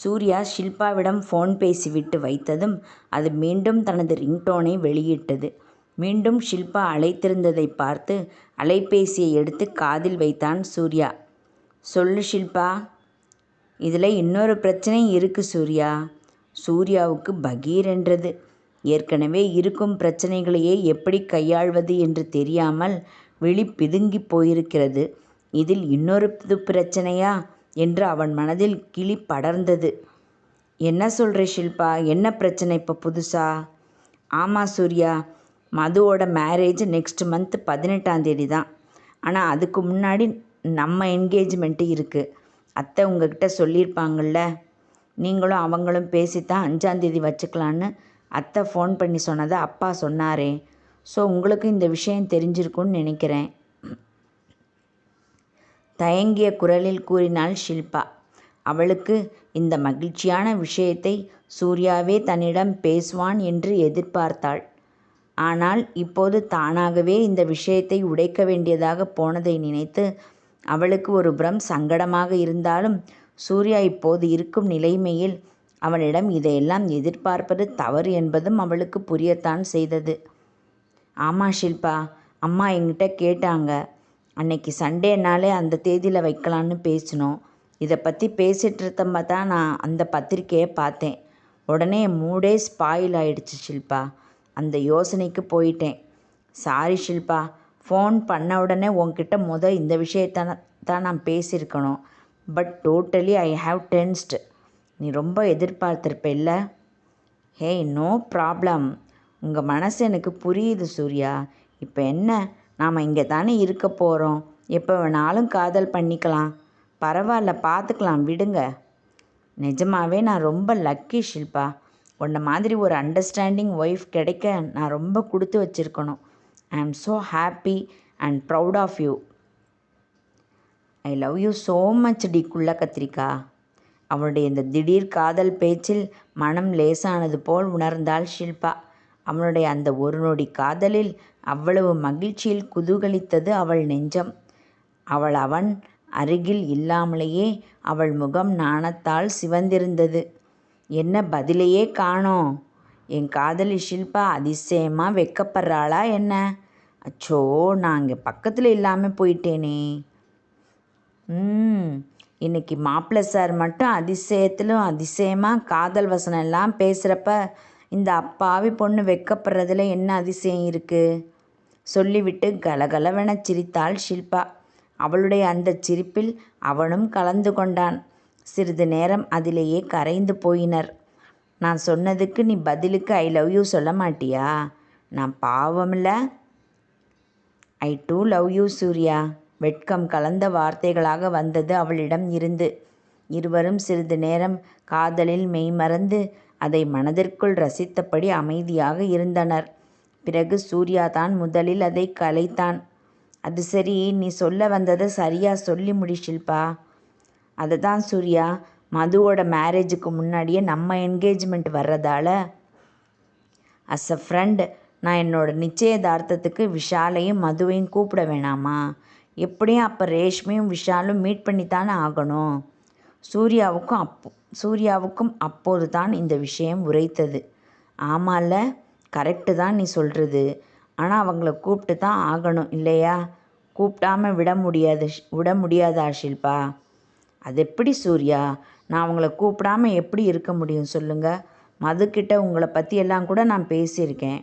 Surya ஷில்பாவிடம் phone பேசிவிட்டு வைத்ததும் அது மீண்டும் தனது ரிங்டோனை வெளியிட்டது. மீண்டும் ஷில்பா அழைத்திருந்ததை பார்த்து அலைபேசியை எடுத்து காதில் வைத்தான் சூர்யா. சொல்லு ஷில்பா இதில் இன்னொரு பிரச்சனை இருக்கு சூர்யா. சூர்யாவுக்கு பகீர் என்றது. ஏற்கனவே இருக்கும் பிரச்சனைகளையே எப்படி கையாள்வது என்று தெரியாமல் விழி பிதுங்கி போயிருக்கிறது. இதில் இன்னொரு புது பிரச்சனையா? என்று அவன் மனதில் கிளி படர்ந்தது. என்ன சொல்கிற ஷில்பா? என்ன பிரச்சனை இப்போ புதுசா? ஆமாம் சூர்யா மதுவோட மேரேஜ் நெக்ஸ்ட் மந்த் பதினெட்டாந்தேதி தான் ஆனால் அதுக்கு முன்னாடி நம்ம என்கேஜ்மெண்ட்டு இருக்குது அத்தை உங்ககிட்ட சொல்லியிருப்பாங்கள்ல நீங்களும் அவங்களும் பேசித்தான் அஞ்சாந்தேதி வச்சுக்கலான்னு அத்தை ஃபோன் பண்ணி சொன்னதை அப்பா சொன்னாரே. ஸோ உங்களுக்கு இந்த விஷயம் தெரிஞ்சிருக்கும்னு நினைக்கிறேன். தயங்கிய குரலில் கூறினாள் ஷில்பா. அவளுக்கு இந்த மகிழ்ச்சியான விஷயத்தை சூர்யாவே தன்னிடம் பேசுவான் என்று எதிர்பார்த்தாள். ஆனால் இப்போது தானாகவே இந்த விஷயத்தை உடைக்க வேண்டியதாக போனதை நினைத்து அவளுக்கு ஒரு புறம் சங்கடமாக இருந்தாலும் சூர்யா இப்போது இருக்கும் நிலைமையில் அவனிடம் இதையெல்லாம் எதிர்பார்ப்பது தவறு என்பதும் அவளுக்கு புரியத்தான் செய்தது. ஆமா ஷில்பா அம்மா என்கிட்ட கேட்டாங்க. அன்னைக்கு சண்டேனாலே அந்த தேதியில் வைக்கலான்னு பேசினோம். இதை பற்றி பேசிகிட்டு இருந்தப்ப தான் நான் அந்த பத்திரிக்கையை பார்த்தேன். உடனே என் மூடே ஸ்பாயில் ஆயிடுச்சு ஷில்பா. அந்த யோசனைக்கு போயிட்டேன். சாரி ஷில்பா ஃபோன் பண்ண உடனே உன்கிட்ட முத இந்த விஷயத்த தான் நான் பேசியிருக்கணும். But totally I have tensed நீ ரொம்ப எதிர்பார்த்துருப்ப இல்லை? ஹேய் நோ ப்ராப்ளம் உங்கள் மனசு எனக்கு புரியுது சூர்யா. இப்போ என்ன? நாம் இங்கே தானே இருக்க போகிறோம் எப்போ வேணாலும் காதல் பண்ணிக்கலாம். பரவாயில்ல பார்த்துக்கலாம் விடுங்க. நிஜமாவே நான் ரொம்ப லக்கி ஷில்பா. உன்ன மாதிரி ஒரு அண்டர்ஸ்டாண்டிங் ஒய்ஃப் கிடைக்க நான் ரொம்ப கொடுத்து வச்சுருக்கணும். I am so happy and proud of you I love you so much D குள்ள கத்திரிக்கா. அவளுடைய இந்த திடீர் காதல் பேச்சில் மனம் லேசானது போல் உணர்ந்தாள் ஷில்பா. அவனுடைய அந்த ஒரு நொடி காதலில் அவ்வளவு மகிழ்ச்சியில் குதூகலித்தது அவள் நெஞ்சம். அவள் அவன் அருகில் இல்லாமலேயே அவள் முகம் நாணத்தால் சிவந்திருந்தது. என்ன பதிலையே காணோம்? என் காதலி ஷில்பா அதிசயமாக வெக்கப்படுறாளா என்ன? அச்சோ நான் இங்கே பக்கத்தில் இல்லாமல் போயிட்டேனே. ம் இன்னைக்கு மாப்பிள்ளை சார் மட்டும் அதிசயத்திலும் அதிசயமாக காதல் வசனம் எல்லாம் பேசுகிறப்ப இந்த அப்பாவி பொண்ணு வெக்கப்படுறதுல என்ன அதிசயம் இருக்குது சொல்லிவிட்டு கலகலவென சிரித்தாள் ஷில்பா. அவளுடைய அந்த சிரிப்பில் அவனும் கலந்து கொண்டான். சிறிது நேரம் அதிலேயே கரைந்து போயினர். நான் சொன்னதுக்கு நீ பதிலுக்கு ஐ லவ் யூ சொல்ல மாட்டியா? நான் பாவமில்ல. I do love you Surya. வெட்கம் கலந்த வார்த்தைகளாக வந்தது அவளிடம் இருந்து. இருவரும் சிறிது நேரம் காதலில் மெய்மறந்து அதை மனதிற்குள் ரசித்தபடி அமைதியாக இருந்தனர். பிறகு சூர்யா தான் முதலில் அதை கலைத்தான். அது சரி நீ சொல்ல வந்ததை சரியாக சொல்லி முடிச்சில்பா அதை தான் சூர்யா மதுவோட மேரேஜுக்கு முன்னாடியே நம்ம என்கேஜ்மெண்ட் வர்றதால. அஸ் அ ஃப்ரெண்ட் நான் என்னோட நிச்சயதார்த்தத்துக்கு விஷாலையும் மதுவையும் கூப்பிட வேணாமா? எப்படியும் அப்போ ரேஷ்மையும் விஷாலும் மீட் பண்ணித்தானே ஆகணும். சூர்யாவுக்கும் அப்போ சூர்யாவுக்கும் அப்போது தான் இந்த விஷயம் உரைத்தது. ஆமால கரெக்டு தான் நீ சொல்கிறது ஆனால் அவங்கள கூப்பிட்டு தான் ஆகணும் இல்லையா? கூப்பிடாம விட முடியாது விட முடியாதா ஷில்பா? அது எப்படி சூர்யா? நான் அவங்கள கூப்பிடாம எப்படி இருக்க முடியும் சொல்லுங்கள் மதுக்கிட்ட உங்களை பற்றியெல்லாம் கூட நான் பேசியிருக்கேன்.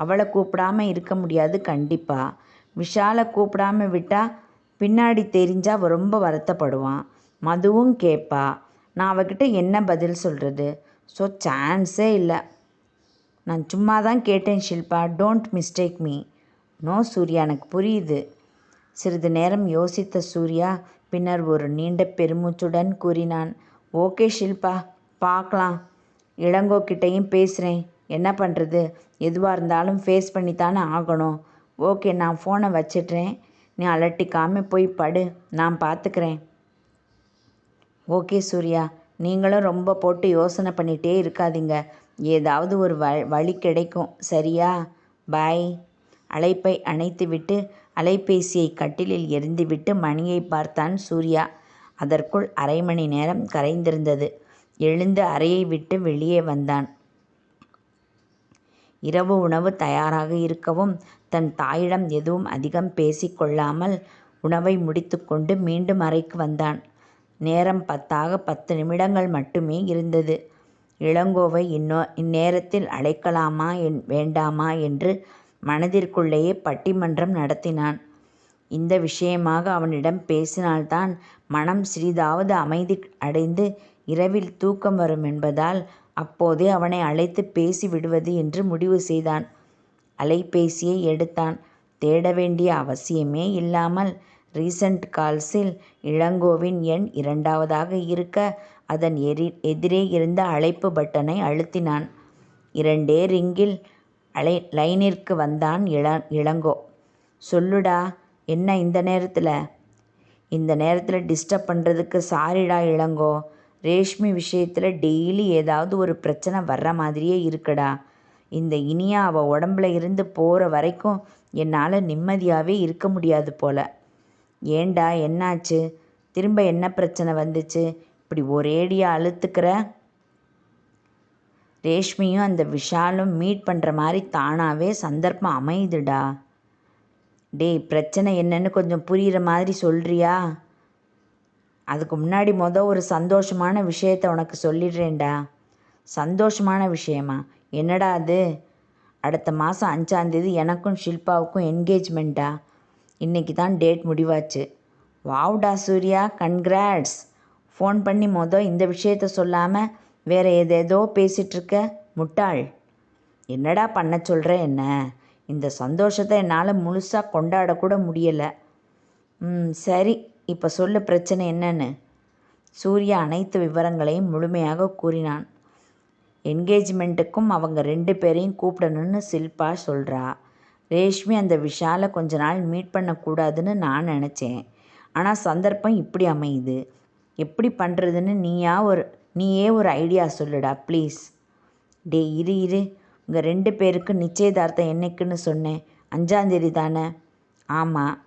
அவளை கூப்பிடாம இருக்க முடியாது கண்டிப்பாக விஷாலை கூப்பிடாம விட்டால் பின்னாடி தெரிஞ்சால் ரொம்ப வருத்தப்படுவான். மதுவும் கேட்பா நான் அவகிட்ட என்ன பதில் சொல்கிறது ஸோ சான்ஸே இல்லை. நான் சும்மா தான் கேட்டேன் Shilpa. Don't mistake me no Surya எனக்கு புரியுது. சிறிது நேரம் யோசித்த சூர்யா பின்னர் ஒரு நீண்ட பெருமூச்சுடன் கூறினான். ஓகே ஷில்பா பார்க்கலாம். இளங்கோ கிட்டையும் பேசுகிறேன் என்ன பண்ணுறது எதுவாக இருந்தாலும் ஃபேஸ் பண்ணி தானே ஆகணும். ஓகே நான் ஃபோனை வச்சிட்றேன். நீ அலட்டிக்காமல் போய் படு. நான் பார்த்துக்கிறேன் ஓகே சூர்யா நீங்களும் ரொம்ப போட்டு யோசனை பண்ணிகிட்டே இருக்காதீங்க. ஏதாவது ஒரு வ வழி கிடைக்கும். சரியா? பாய். அழைப்பை அணைத்துவிட்டு அலைபேசியை கட்டிலில் எறிந்துவிட்டு மணியை பார்த்தான் சூர்யா. அதற்குள் அரை மணி நேரம் கரைந்திருந்தது. எழுந்து அறையை விட்டு வெளியே வந்தான். இரவு உணவு தயாராக இருக்கவும் தன் தாயிடம் எதுவும் அதிகம் பேசிக்கொள்ளாமல் உணவை முடித்துக்கொண்டு மீண்டும் அறைக்கு வந்தான். நேரம் பத்தாக பத்து நிமிடங்கள் மட்டுமே இருந்தது. இளங்கோவை இன்னோ இந்நேரத்தில் அழைக்கலாமா என் வேண்டாமா என்று மனதிற்குள்ளேயே பட்டிமன்றம் நடத்தினான். இந்த விஷயமாக அவனிடம் பேசினால்தான் மனம் சிறிதாவது அமைதி அடைந்து இரவில் தூக்கம் வரும் என்பதால் அப்போதே அவனை அழைத்து பேசி விடுவது என்று முடிவு செய்தான். அலைபேசியை எடுத்தான். தேட வேண்டிய அவசியமே இல்லாமல் ரீசன்ட் கால்ஸில் இளங்கோவின் எண் இரண்டாவதாக இருக்க அதன் எரி எதிரே இருந்த அழைப்பு பட்டனை அழுத்தினான். இரண்டே ரிங்கில் அலை லைனிற்கு வந்தான் இள இளங்கோ. சொல்லுடா என்ன இந்த நேரத்தில்? இந்த நேரத்தில் டிஸ்டர்ப் பண்ணுறதுக்கு சாரிடா இளங்கோ. ரேஷ்மி விஷயத்தில் டெய்லி ஏதாவது ஒரு பிரச்சனை வர்ற மாதிரியே இருக்குடா. இந்த இனியா அவள் உடம்புல இருந்து போகிற வரைக்கும் என்னால் நிம்மதியாகவே இருக்க முடியாது போல. ஏண்டா என்னாச்சு? திரும்ப என்ன பிரச்சனை வந்துச்சு? இப்படி ஒரேடியாக அழுத்துக்கிற? ரேஷ்மியும் அந்த விஷாலும் மீட் பண்ணுற மாதிரி தானாகவே சந்தர்ப்பம் அமையுதுடா. டேய் பிரச்சனை என்னன்னு கொஞ்சம் புரிகிற மாதிரி சொல்கிறியா அதுக்கு முன்னாடி மொதல் ஒரு சந்தோஷமான விஷயத்த உனக்கு சொல்லிடுறேன்டா. சந்தோஷமான விஷயமா? என்னடா அது? அடுத்த மாதம் அஞ்சாந்தேதி எனக்கும் ஷில்பாவுக்கும் என்கேஜ்மெண்ட்டா இன்றைக்கி தான் டேட் முடிவாச்சு. வாவ்டா சூர்யா கன்கிராட்ஸ் ஃபோன் பண்ணி மொதல் இந்த விஷயத்த சொல்லாமல் வேறு ஏதேதோ பேசிகிட்ருக்க முட்டாள். என்னடா பண்ண சொல்கிற என்ன? இந்த சந்தோஷத்தை என்னால் முழுசாக கொண்டாடக்கூட முடியலை. ம் சரி இப்போ சொல்ல பிரச்சனை என்னன்னு. சூர்யா அனைத்து விவரங்களையும் முழுமையாக கூறினான். என்கேஜ்மெண்ட்டுக்கும் அவங்க ரெண்டு பேரையும் கூப்பிடணும்னு சில்பா சொல்கிறா ரேஷ்மி அந்த விஷாலை கொஞ்ச நாள் மீட் பண்ணக்கூடாதுன்னு நான் நினச்சேன். ஆனால் சந்தர்ப்பம் இப்படி அமையுது. எப்படி பண்ணுறதுன்னு நீயா ஒரு நீயே ஒரு ஐடியா சொல்லுடா ப்ளீஸ் டே இரு இரு. உங்கள் ரெண்டு பேருக்கு நிச்சயதார்த்தம் என்னைக்குன்னு சொன்னேன். அஞ்சாந்தேதி தானே? ஆமாம்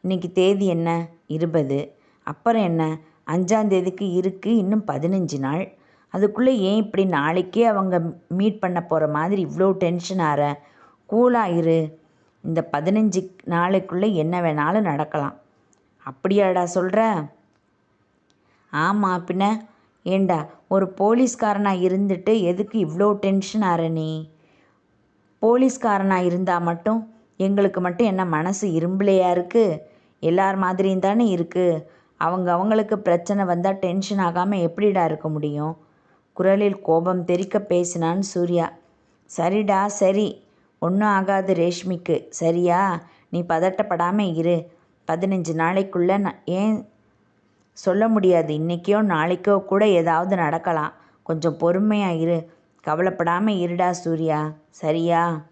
இன்னைக்கு தேதி என்ன? இருபது. அப்புறம் என்ன? அஞ்சாந்தேதிக்கு இருக்குது இன்னும் பதினஞ்சு நாள். அதுக்குள்ளே ஏன் இப்படி நாளைக்கே அவங்க மீட் பண்ண போகிற மாதிரி இவ்வளோ டென்ஷன் ஆற? கூலாக இரு. இந்த பதினஞ்சு நாளைக்குள்ளே என்ன வேணாலும் நடக்கலாம். அப்படியாடா சொல்கிற ஆமாம் பின்ன. ஏண்டா ஒரு போலீஸ்காரனாக இருந்துட்டு எதுக்கு இவ்வளோ டென்ஷன் ஆற நீ? போலீஸ்காரனாக இருந்தால் மட்டும் எங்களுக்கு மட்டும் என்ன மனசு இரும்பலையா இருக்குது எல்லார் மாதிரியும் தானே இருக்குது அவங்க அவங்களுக்கு பிரச்சனை வந்தால் டென்ஷன் ஆகாமல் எப்படிடா இருக்க முடியும்? குரலில் கோபம் தெறிக்க பேசினான் சூர்யா. சரிடா சரி. ஒன்றும் ஆகாது ரேஷ்மிக்கு. சரியா? நீ பதட்டப்படாமல் இரு. பதினஞ்சு நாளைக்குள்ளே நான் ஏன் சொல்ல முடியாது. இன்றைக்கியோ நாளைக்கோ கூட ஏதாவது நடக்கலாம். கொஞ்சம் பொறுமையாக இரு. கவலைப்படாமல் இருடா சூர்யா. சரியா?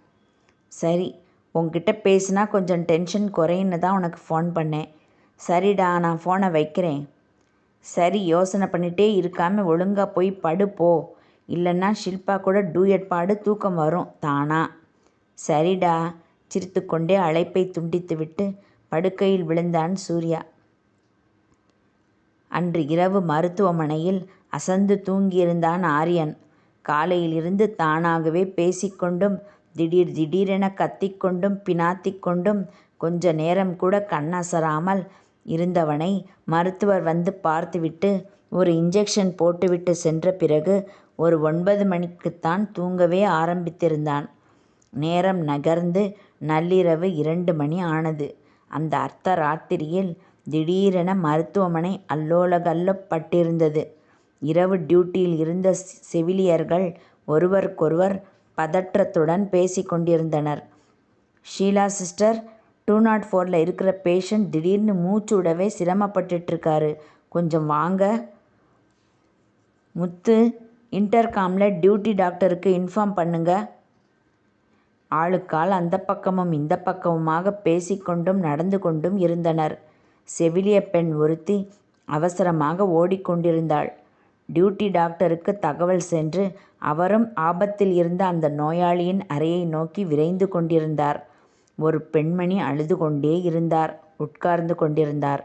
சரி. உங்ககிட்ட பேசினா கொஞ்சம் டென்ஷன் குறையுன்னு தான் உனக்கு ஃபோன் பண்ணேன். சரிடா நான் ஃபோனை வைக்கிறேன். சரி யோசனை பண்ணிகிட்டே இருக்காமல் ஒழுங்காக போய் படு போ. இல்லைன்னா ஷில்பா கூட டூயட் பாடு தூக்கம் வரும். தானா? சரிடா. சிரித்துக்கொண்டே அழைப்பை துண்டித்துவிட்டு படுக்கையில் விழுந்தான் சூர்யா. அன்று இரவு மருத்துவமனையில் அசந்து தூங்கியிருந்தான் ஆரியன். காலையிலிருந்து தானாகவே பேசிக்கொண்டும் திடீர் திடீரென கத்திக்கொண்டும் பினாத்திக்கொண்டும் கொஞ்ச நேரம் கூட கண்ணசராமல் இருந்தவனை மருத்துவர் வந்து பார்த்துவிட்டு ஒரு இன்ஜெக்ஷன் போட்டுவிட்டு சென்ற பிறகு ஒரு ஒன்பது மணிக்குத்தான் தூங்கவே ஆரம்பித்திருந்தான். நேரம் நகர்ந்து நள்ளிரவு இரண்டு மணி ஆனது. அந்த அர்த்த ராத்திரியில் திடீரென மருத்துவமனை அல்லோலகல்லப்பட்டிருந்தது. இரவு டியூட்டியில் இருந்த செவிலியர்கள் ஒருவருக்கொருவர் பதற்றத்துடன் பேசிக் கொண்டிருந்தனர். ஷீலா சிஸ்டர் டூ நாட் ஃபோரில் இருக்கிற பேஷண்ட் திடீர்னு மூச்சு விடவே சிரமப்பட்டுட்ருக்காரு கொஞ்சம் வாங்க. முத்து இன்டர்காமில் டியூட்டி டாக்டருக்கு இன்ஃபார்ம் பண்ணுங்க. ஆளுக்கால் அந்த பக்கமும் இந்த பக்கமுமாக பேசிக்கொண்டும் நடந்து கொண்டும் இருந்தனர். செவிலியப் பெண் ஒருத்தி அவசரமாக ஓடிக்கொண்டிருந்தாள். டியூட்டி டாக்டருக்கு தகவல் சென்று அவரும் ஆபத்தில் இருந்த அந்த நோயாளியின் அறையை நோக்கி விரைந்து கொண்டிருந்தார். ஒரு பெண்மணி அழுது கொண்டே இருந்தார். உட்கார்ந்து கொண்டிருந்தார்.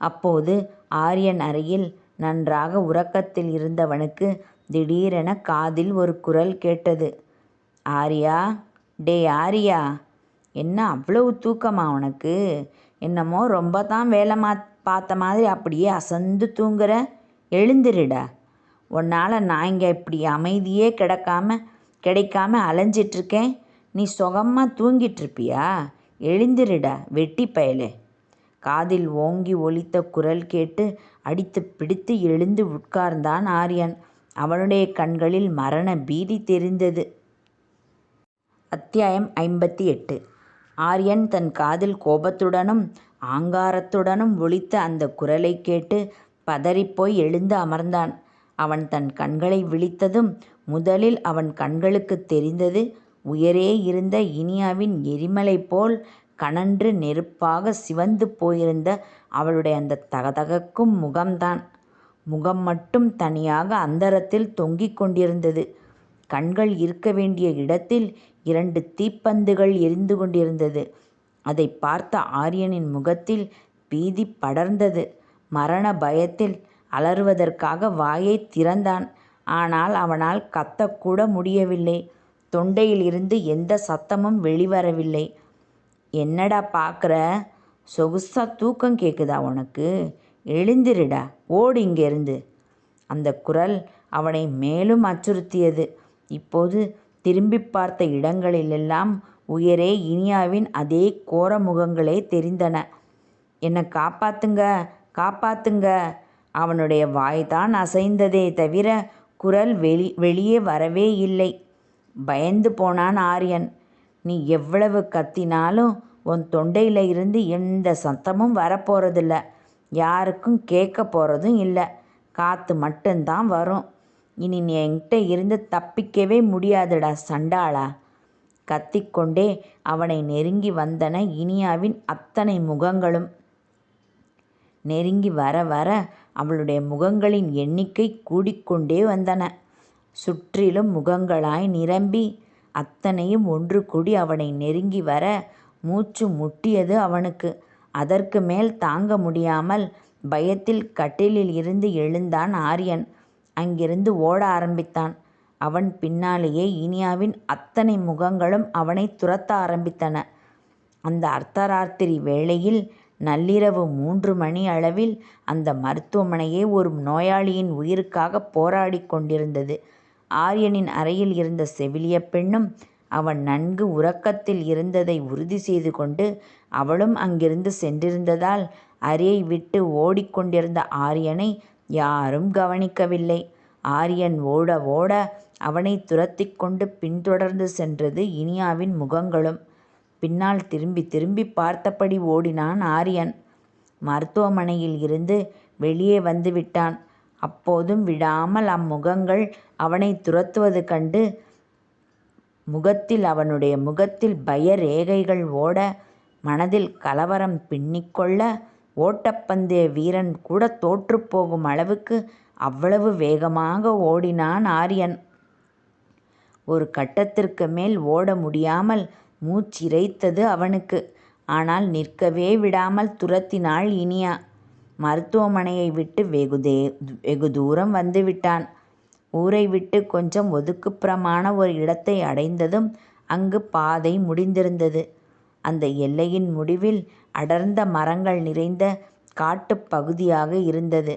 அப்போது ஆரியன் அறையில் நன்றாக உறக்கத்தில் இருந்தவனுக்கு திடீரென காதில் ஒரு குரல் கேட்டது. ஆரியா டேய் ஆரியா என்ன அவ்வளவு தூக்கமா உனக்கு? என்னமோ ரொம்ப தான் வேலை பார்த்த மாதிரி அப்படியே அசந்து தூங்குற. எழுந்துருடா உன்னால் நான் இங்கே இப்படி அமைதியே கிடக்காம கிடைக்காம அலைஞ்சிட்ருக்கேன். நீ சுகமாக தூங்கிட்டுருப்பியா எழுந்திருடா வெட்டி பயலே. காதில் ஓங்கி ஒலித்த குரல் கேட்டு அடித்து பிடித்து எழுந்து உட்கார்ந்தான் ஆரியன் அவனுடைய கண்களில் மரண பீதி தெரிந்தது. அத்தியாயம் ஐம்பத்தி எட்டு. ஆர்யன் தன் காதில் கோபத்துடனும் ஆங்காரத்துடனும் ஒழித்த அந்த குரலைக் கேட்டு பதறிப்போய் எழுந்து அமர்ந்தான். அவன் தன் கண்களை விழித்ததும் முதலில் அவன் கண்களுக்கு தெரிந்தது உயரே இருந்த இனியாவின் எரிமலை போல் கனன்று நெருப்பாக சிவந்து போயிருந்த அவளுடைய அந்த தகதகக்கும் முகம்தான். முகம் மட்டும் தனியாக அந்தரத்தில் தொங்கிக் கொண்டிருந்தது. கண்கள் இருக்க வேண்டிய இடத்தில் இரண்டு தீப்பந்துகள் எரிந்து கொண்டிருந்தது. அதை பார்த்த ஆரியனின் முகத்தில் பீதி படர்ந்தது. மரண பயத்தில் அலறுவதற்காக வாயை திறந்தான். ஆனால் அவனால் கத்தக்கூட முடியவில்லை. தொண்டையிலிருந்து எந்த சத்தமும் வெளிவரவில்லை. என்னடா பார்க்குற சொகுசா தூக்கம் கேட்குதா உனக்கு? எழுந்திருடா. ஓடு இங்கேருந்து. அந்த குரல் அவனை மேலும் அச்சுறுத்தியது. இப்போது திரும்பிப் பார்த்த இடங்களிலெல்லாம் உயரே இனியாவின் அதே கோர முகங்களே தெரிந்தன. என்னை காப்பாத்துங்க. காப்பாத்துங்க. அவனுடைய வாய்தான் அசைந்ததே தவிர குரல் வெளியே வரவே இல்லை. பயந்து போனான் ஆரியன் நீ எவ்வளவு கத்தினாலும் உன் தொண்டையில இருந்து எந்த சத்தமும் வரப்போறதில்ல. யாருக்கும் கேட்கப் போறதும் இல்ல. காத்து மட்டும்தான் வரும். இனி நீ என்கிட்ட இருந்து தப்பிக்கவே முடியாதுடா சண்டாளா. கத்திக்கொண்டே அவனை நெருங்கி வந்தன இனியாவின் அத்தனை முகங்களும். நெருங்கி வர வர அவளுடைய முகங்களின் எண்ணிக்கை கூடிக்கொண்டே வந்தன. சுற்றிலும் முகங்களாய் நிரம்பி அத்தனையும் ஒன்று கூடி அவனை நெருங்கி வர மூச்சு முட்டியது அவனுக்கு. அதற்கு மேல் தாங்க முடியாமல் பயத்தில் கட்டிலில் இருந்து எழுந்தான் ஆரியன் அங்கிருந்து ஓட ஆரம்பித்தான். அவன் பின்னாலேயே இனியாவின் அத்தனை முகங்களும் அவனைத் துரத்த ஆரம்பித்தன. அந்த அர்த்தராத்திரி வேளையில் நள்ளிரவு மூன்று மணி அளவில் அந்த மருத்துவமனையே ஒரு நோயாளியின் உயிருக்காகப் போராடிக் கொண்டிருந்தது. ஆர்யனின் அறையில் இருந்த செவிலியப் பெண்ணும் அவன் நன்கு உறக்கத்தில் இருந்ததை உறுதி செய்து கொண்டு அவளும் அங்கிருந்து சென்றிருந்ததால் அறையை விட்டு ஓடிக்கொண்டிருந்த ஆர்யனை யாரும் கவனிக்கவில்லை. ஆரியன் ஓட ஓட அவனைத் துரத்திக் கொண்டு பின்தொடர்ந்து சென்றது இனியாவின் முகங்களும். பின்னால் திரும்பித் திரும்பிப் பார்த்தபடி ஓடினான் ஆரியன் மருத்துவமனையில் இருந்து வெளியே வந்துவிட்டான். அப்போதும் விடாமல் அம்முகங்கள் அவனைத் துரத்துவது கண்டு முகத்தில் அவனுடைய முகத்தில் பய ரேகைகள் ஓட மனதில் கலவரம் பின்னிக் கொள்ள ஓட்டப்பந்தய வீரன் கூட தோற்றுப் போகும் அளவுக்கு அவ்வளவு வேகமாக ஓடினான் ஆரியன் ஒரு கட்டத்திற்கு மேல் ஓட முடியாமல் மூச்சிரைத்தது அவனுக்கு. ஆனால் நிற்கவே விடாமல் துரத்தினாள் இனியா. மருத்துவமனையை விட்டு வெகு தூரம் வந்துவிட்டான். ஊரை விட்டு கொஞ்சம் ஒதுக்குப்புறமான ஒரு இடத்தை அடைந்ததும் அங்கு பாதை முடிந்திருந்தது. அந்த எல்லையின் முடிவில் அடர்ந்த மரங்கள் நிறைந்த காட்டுப் பகுதியாக இருந்தது.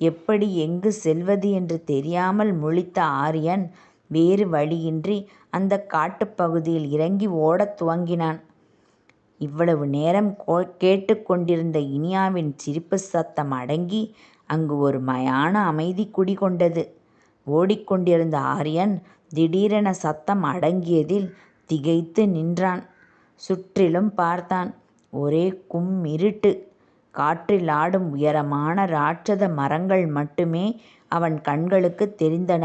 எப்படி எங்கு செல்வது என்று தெரியாமல் முழித்த ஆரியன் வேறு வழியின்றி அந்தக் காட்டுப் பகுதியில் இறங்கி ஓடத் துவங்கினான். இவ்வளவு நேரம் கேட்டுக் கொண்டிருந்த இனியாவின் சிரிப்புச் சத்தம் அடங்கி அங்கு ஒரு மயான அமைதி குடிகொண்டது. ஓடிக்கொண்டிருந்த ஆரியன் திடீரென சத்தம் அடங்கியதில் திகைத்து நின்றான். சுற்றிலும் பார்த்தான். ஒரே கும்மிருட்டு. காற்றில் ஆடும் உயரமான ராட்சத மரங்கள் மட்டுமே அவன் கண்களுக்குத் தெரிந்தன.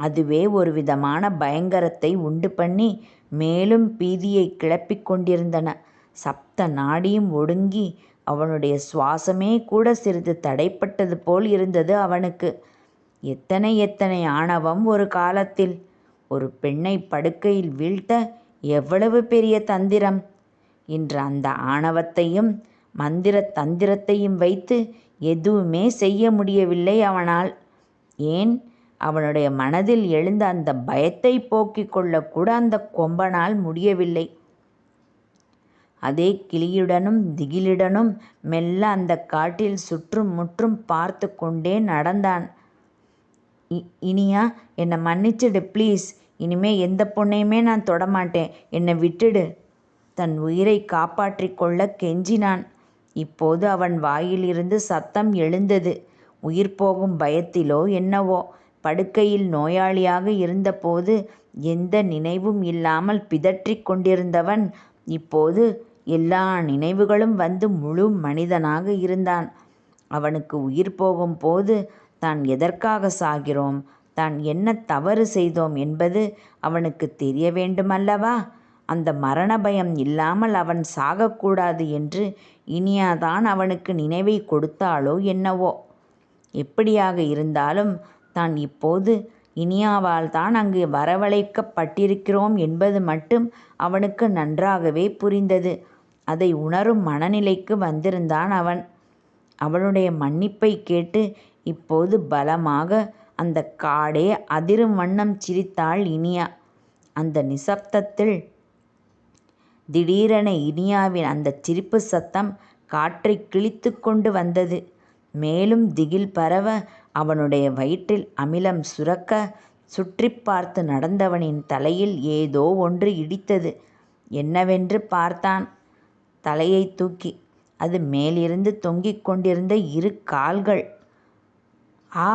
அதுவே ஒரு விதமான பயங்கரத்தை உண்டு பண்ணி மேலும் பீதியைக் கிளப்பிக் கொண்டிருந்தன. சப்த நாடியும் ஒடுங்கி அவனுடைய சுவாசமே கூட சிறிது தடைப்பட்டது போல் இருந்தது அவனுக்கு. எத்தனை எத்தனை ஆணவம் ஒரு காலத்தில்! ஒரு பெண்ணைப் படுக்கையில் வீழ்த்த எவ்வளவு பெரிய தந்திரம்! இன்று அந்த ஆணவத்தையும் மந்திரத் தந்திரத்தையும் வைத்து எதுவுமே செய்ய முடியவில்லை அவனால். ஏன், அவனுடைய மனதில் எழுந்த அந்த பயத்தை போக்கிக் கொள்ளக்கூட அந்த கொம்பனால் முடியவில்லை. அதே கிளியுடனும் திகிலுடனும் மெல்ல அந்த காட்டில் சுற்றும் முற்றும் பார்த்து கொண்டே நடந்தான். இனியா, என்னை மன்னிச்சிடு ப்ளீஸ். இனிமே எந்த பொண்ணையுமே நான் தொடமாட்டேன். என்னை விட்டுடு. தன் உயிரை காப்பாற்றிக் கொள்ளக் கெஞ்சினான். இப்போது அவன் வாயிலிருந்து சத்தம் எழுந்தது. உயிர் போகும் பயத்திலோ என்னவோ, படுக்கையில் நோயாளியாக இருந்தபோது எந்த நினைவும் இல்லாமல் பிதற்றிக் கொண்டிருந்தவன் இப்போது எல்லா நினைவுகளும் வந்து முழு மனிதனாக இருந்தான். அவனுக்கு உயிர் போகும் போது தான் எதற்காக சாகிறோம், தான் என்ன தவறு செய்தோம் என்பது அவனுக்கு தெரிய வேண்டுமல்லவா? அந்த மரண பயம் இல்லாமல் அவன் சாகக்கூடாது என்று இனியாதான் அவனுக்கு நினைவை கொடுத்தாளோ என்னவோ? எப்படியாக இருந்தாலும் தான் இப்போது இனியாவால் தான் அங்கு வரவழைக்கப்பட்டிருக்கிறோம் என்பது மட்டும் அவனுக்கு நன்றாகவே புரிந்தது. அதை உணரும் மனநிலைக்கு வந்திருந்தான் அவன். அவனுடைய மன்னிப்பை கேட்டு இப்போது பலமாக அந்த காடே அதிரும் வண்ணம் சிரித்தாள் இனியா. அந்த நிசப்தத்தில் திடீரென இனியாவின் அந்தச் சிரிப்புச் சத்தம் காற்றைக் கிழித்துக் கொண்டு வந்தது. மேலும் திகில் பரவ அவனுடைய வயிற்றில் அமிலம் சுரக்க சுற்றிப் பார்த்து நடந்தவனின் தலையில் ஏதோ ஒன்று இடித்தது. என்னவென்று பார்த்தான். தலையைத் தூக்கி. அது மேலிருந்து தொங்கிக் கொண்டிருந்த இரு கால்கள். ஆ.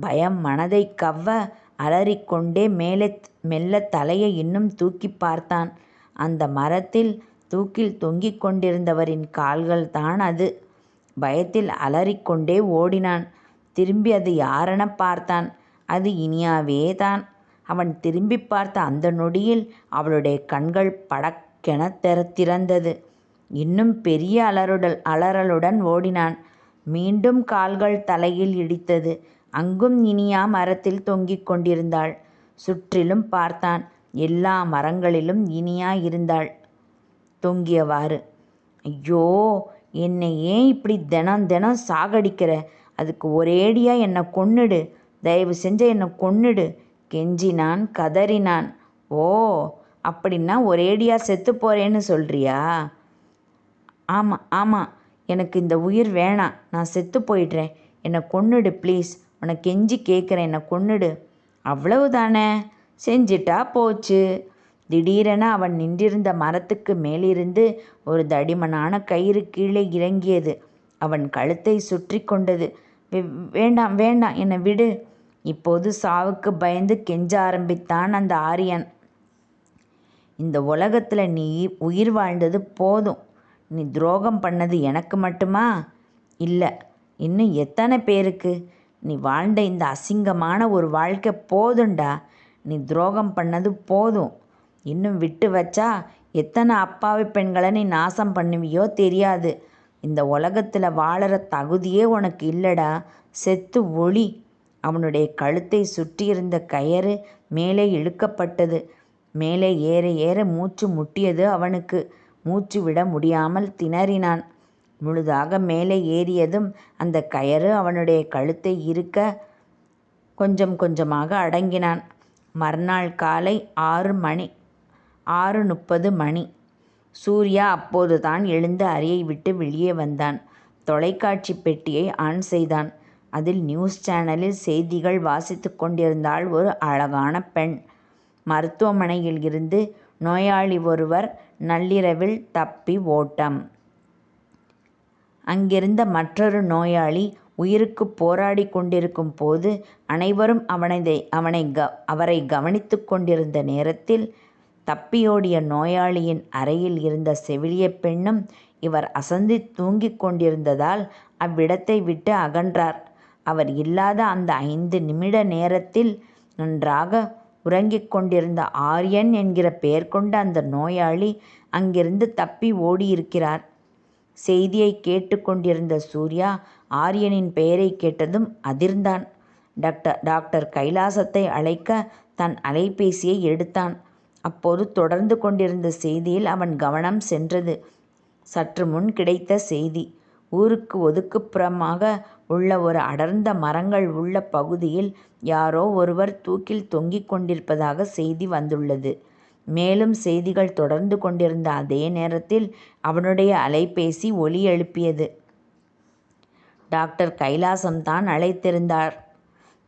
பயம் மனதைக் கவ்வ அலறிக்கொண்டே மேலே மெல்லத் தலையை இன்னும் தூக்கிப் பார்த்தான். அந்த மரத்தில் தூக்கில் தொங்கிக் கொண்டிருந்தவரின் கால்கள்தான் அது. பயத்தில் அலறிக்கொண்டே ஓடினான். திரும்பி அது யாரெனப் பார்த்தான். அது இனியாவேதான். அவன் திரும்பிப் பார்த்த அந்த நொடியில் அவளுடைய கண்கள் படக்கெனத் திறந்தது. இன்னும் பெரிய அலறலுடன் ஓடினான். மீண்டும் கால்கள் தலையில் இடித்தது. அங்கும் இனியா மரத்தில் தொங்கிக் கொண்டிருந்தாள். சுற்றிலும் பார்த்தான். எல்லா மரங்களிலும் இனியா இருந்தாள். தொங்கியவாறு. ஐயோ. என்னை ஏன் இப்படி தெனம் தெனம் சாகடிக்கிற. அதுக்கு ஒரேடியா என்னை கொன்னுடு. தயவு செஞ்சு என்னை கொன்னுடு. கெஞ்சினான் கதறினான். ஓ. அப்படின்னா ஒரேடியா செத்துப் போறேன்னு சொல்றியா? ஆமா ஆமா. எனக்கு இந்த உயிர் வேணாம். நான் செத்துப் போயிடுறேன். என்னை கொன்னுடு ப்ளீஸ். உன்னை கெஞ்சி கேட்குறேன் என்னை கொன்னுடு. அவ்வளவு தானே செஞ்சிட்டா போச்சு. திடீரென அவன் நின்றிருந்த மரத்துக்கு மேலிருந்து ஒரு தடிமனான கயிறு கீழே இறங்கியது. அவன் கழுத்தை சுற்றி கொண்டது. வேண்டாம் வேண்டாம். என்னை விடு. இப்போது சாவுக்கு பயந்து கெஞ்ச ஆரம்பித்தான் அந்த ஆரியன். இந்த உலகத்தில் நீ உயிர் வாழ்ந்தது போதும். நீ துரோகம் பண்ணது எனக்கு மட்டுமா? இல்லை இன்னும் எத்தனை பேருக்கு? நீ வாழ்ந்த இந்த அசிங்கமான ஒரு வாழ்க்கை போதும்டா. நீ துரோகம் பண்ணது போதும். இன்னும் விட்டு வச்சா எத்தனை அப்பாவி பெண்களை நீ நாசம் பண்ணுவியோ தெரியாது. இந்த உலகத்தில் வாழற தகுதியே உனக்கு இல்லடா. செத்து ஒளி அவனுடைய கழுத்தை சுற்றியிருந்த கயிறு மேலே இழுக்கப்பட்டது. மேலே ஏற ஏற மூச்சு முட்டியது அவனுக்கு. மூச்சு விட முடியாமல் திணறினான். முழுதாக மேலே ஏறியதும் அந்த கயறு அவனுடைய கழுத்தை இறுக்க கொஞ்சம் கொஞ்சமாக அடங்கினான். மறுநாள் காலை ஆறு மணி ஆறு முப்பது மணி. சூர்யா அப்போதுதான் எழுந்து அறையை விட்டு வெளியே வந்தான். தொலைக்காட்சி பெட்டியை ஆன் செய்தான். அதில் நியூஸ் சேனலில் செய்திகள் வாசித்து கொண்டிருந்தாள் ஒரு அழகான பெண். மருத்துவமனையில் இருந்து நோயாளி ஒருவர் நள்ளிரவில் தப்பி ஓட்டம். அங்கிருந்த மற்றொரு நோயாளி உயிருக்குப் போராடிக் கொண்டிருக்கும் போது அனைவரும் அவரைக் கவனித்துக் கொண்டிருந்த நேரத்தில் தப்பியோடிய நோயாளியின் அறையில் இருந்த செவிலியப் பெண்ணும் இவர் அசந்தி தூங்கிக் கொண்டிருந்ததால் அவ்விடத்தை விட்டு அகன்றார். அவர் இல்லாத அந்த ஐந்து நிமிட நேரத்தில் நன்றாக உறங்கிக் கொண்டிருந்த ஆர்யன் என்கிற பெயர் கொண்ட அந்த நோயாளி அங்கிருந்து தப்பி ஓடியிருக்கிறார். செய்தியைக் கேட்டுக்கொண்டிருந்த சூர்யா ஆரியனின் பெயரைக் கேட்டதும் அதிர்ந்தான். டாக்டர் டாக்டர் கைலாசத்தை அழைக்க தன் அலைபேசியை எடுத்தான். அப்போது தொடர்ந்து கொண்டிருந்த செய்தியில் அவன் கவனம் சென்றது. சற்று முன் கிடைத்த செய்தி. ஊருக்கு ஒதுக்குப்புறமாக உள்ள ஒரு அடர்ந்த மரங்கள் உள்ள பகுதியில் யாரோ ஒருவர் தூக்கில் தொங்கிக் கொண்டிருப்பதாக செய்தி வந்துள்ளது. மேலும் செய்திகள் தொடர்ந்து கொண்டிருந்த அதே நேரத்தில் அவனுடைய அலைபேசி ஒலி எழுப்பியது. டாக்டர் கைலாசம்தான் அழைத்திருந்தார்.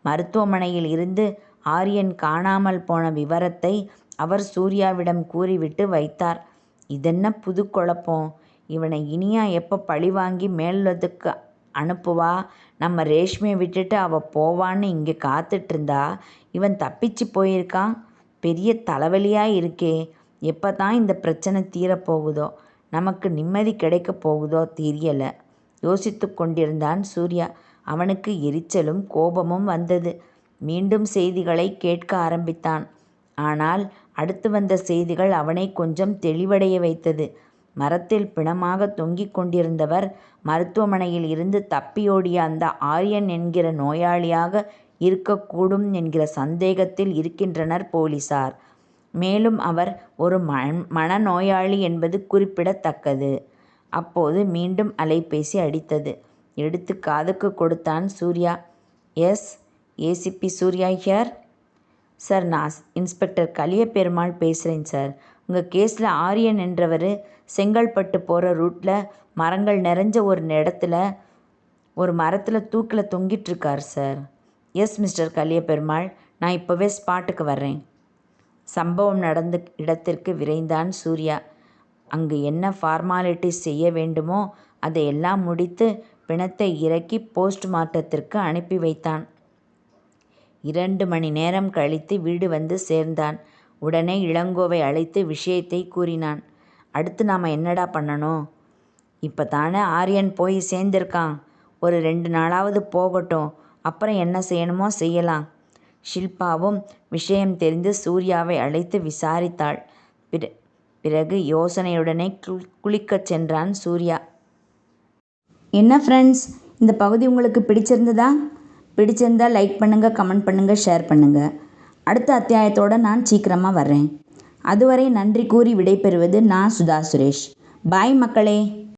மருத்துவமனையில் இருந்து ஆர்யன் காணாமல் போன விவரத்தை அவர் சூர்யாவிடம் கூறிவிட்டு வைத்தார். இதென்ன புதுக் குழப்பம். இவனை இனியா எப்ப பழிவாங்கி மேலத்துக்கு அனுப்புவா. நம்ம ரேஷ்மைய விட்டுட்டு அவ போவான்னு இங்க காத்துட்ருந்தா இவன் தப்பிச்சுப் போயிருக்கான். பெரிய தலைவலியாக இருக்கே. எப்போ தான் இந்த பிரச்சனை தீரப்போகுதோ நமக்கு நிம்மதி கிடைக்கப் போகுதோ தெரியலை யோசித்து கொண்டிருந்தான் சூர்யா. அவனுக்கு எரிச்சலும் கோபமும் வந்தது. மீண்டும் செய்திகளை கேட்க ஆரம்பித்தான். ஆனால் அடுத்து வந்த செய்திகள் அவனை கொஞ்சம் தெளிவடைய வைத்தது. மரத்தில் பிணமாக தொங்கிக் கொண்டிருந்தவர் மருத்துவமனையில் இருந்து தப்பியோடிய அந்த ஆரியன் என்கிற நோயாளியாக இருக்கக்கூடும் என்கிற சந்தேகத்தில் இருக்கின்றனர் போலீசார். மேலும் அவர் ஒரு மனநோயாளி என்பது குறிப்பிடத்தக்கது. அப்போது மீண்டும் அலைபேசி அடித்தது. எடுத்து காதுக்கு கொடுத்தான் Surya. Yes. ACP Surya here. Sir நான் இன்ஸ்பெக்டர் கலியபெருமாள் பேசுறேன் சார். உங்க கேஸ்ல ஆரியன் என்றவரு செங்கல்பட்டு போற ரூட்ல மரங்கள் நிறைஞ்ச ஒரு இடத்துல ஒரு மரத்துல தூக்குல தொங்கிட்ருக்காரு சார். Yes mister Kaliyaperumal. நான் இப்போவே ஸ்பாட்டுக்கு வர்றேன். சம்பவம் நடந்த இடத்திற்கு விரைந்தான் சூர்யா. அங்கு என்ன ஃபார்மாலிட்டிஸ் செய்ய வேண்டுமோ அதையெல்லாம் முடித்து பிணத்தை இறக்கி போஸ்ட் மார்ட்டத்திற்கு அனுப்பி வைத்தான். இரண்டு மணி நேரம் கழித்து வீடு வந்து சேர்ந்தான். உடனே இளங்கோவை அழைத்து விஷயத்தை கூறினான். அடுத்து நாம் என்னடா பண்ணணும்? இப்போ தானே ஆரியன் போய் சேர்ந்திருக்கான். ஒரு ரெண்டு நாளாவது போகட்டும். அப்புறம் என்ன செய்யணுமோ செய்யலாம். ஷில்பாவும் விஷயம் தெரிந்து சூர்யாவை அழைத்து விசாரித்தாள். பிற பிறகு யோசனையுடனே குளிக்கச் சென்றான் சூர்யா. என்ன ஃப்ரெண்ட்ஸ் இந்த பகுதி உங்களுக்கு பிடிச்சிருந்ததா? பிடிச்சிருந்தா லைக் பண்ணுங்கள் கமெண்ட் பண்ணுங்கள் ஷேர் பண்ணுங்கள் அடுத்த அத்தியாயத்தோட நான் சீக்கிரமாக வர்றேன். அதுவரை நன்றி கூறி விடைபெறுவது நான் சுதா சுரேஷ். பாய் மக்களே.